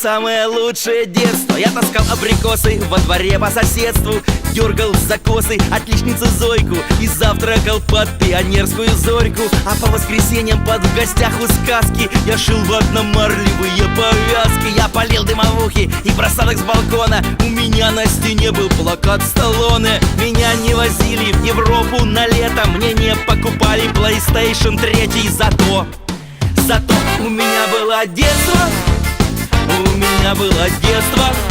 самое лучшее детство. Я таскал абрикосы во дворе по соседству Дергал за косы отличницу Зойку И завтракал под пионерскую зорьку. А по воскресеньям под в гостях у сказки Я шил ватно-марлевые повязки. Я полил дымовухи и бросал их с балкона. У меня на стене был плакат Сталлоне. Меня не возили в Европу на лето Мне не покупали PlayStation 3 Зато, зато у меня было детство. У меня было детство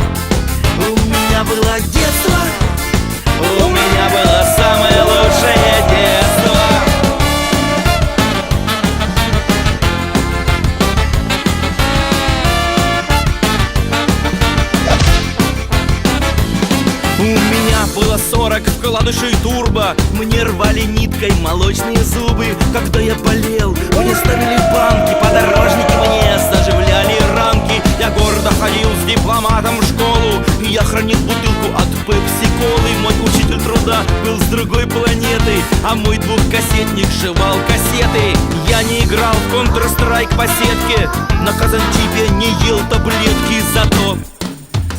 40 вкладышей турбо. Мне рвали ниткой молочные зубы. Когда я болел, мне ставили банки Подорожники мне заживляли ранки Я гордо ходил с дипломатом в школу И я хранил бутылку от пепси-колы. Мой учитель труда был с другой планеты А мой двухкассетник жевал кассеты. Я не играл в Counter-Strike по сетке На Казантипе не ел таблетки. Зато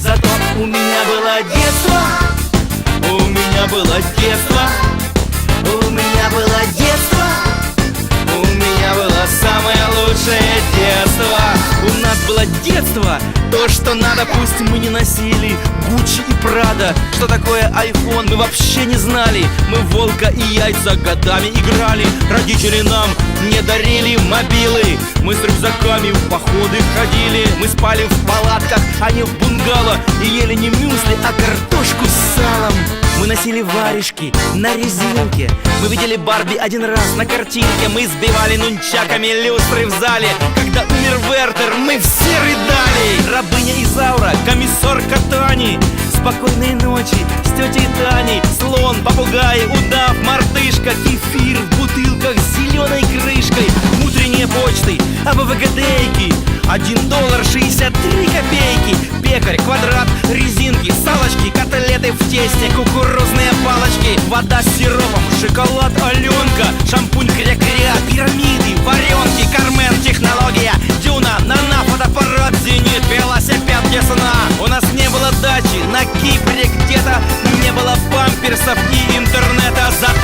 Зато у меня было детство У меня было детство. У меня было детство. У меня было самое лучшее детство. У нас было детство. То, что надо, пусть мы не носили Гуччи и Прада. Что такое iPhone, мы вообще не знали. Мы волка и яйца годами играли. Родители нам не дарили мобилы. Мы с рюкзаками в походы ходили. Мы спали в палатках, а не в бунгало. И ели не мюсли, а картошку с салом носили варежки на резинке. Мы видели Барби один раз на картинке. Мы сбивали нунчаками люстры в зале. Когда умер Вертер, мы все рыдали. Рабыня Изаура, комиссар Катани. Спокойной ночи с тетей Таней. Слон, попугай, удав, мартышка. Кефир в бутылках с зеленой крышкой. Утренние почты, АБВГДейки Один доллар шестьдесят три копейки. Пекарь, квадрат, резинки, салочки Котлеты в тесте, палочки Вода с сиропом, шоколад Аленка Шампунь кря-кря, пирамиды, варенки Кармен, технология, дюна, нана, фотоаппарат, зенит Велосипед, весна У нас не было дачи на Кипре где-то Не было памперсов и интернета Зато,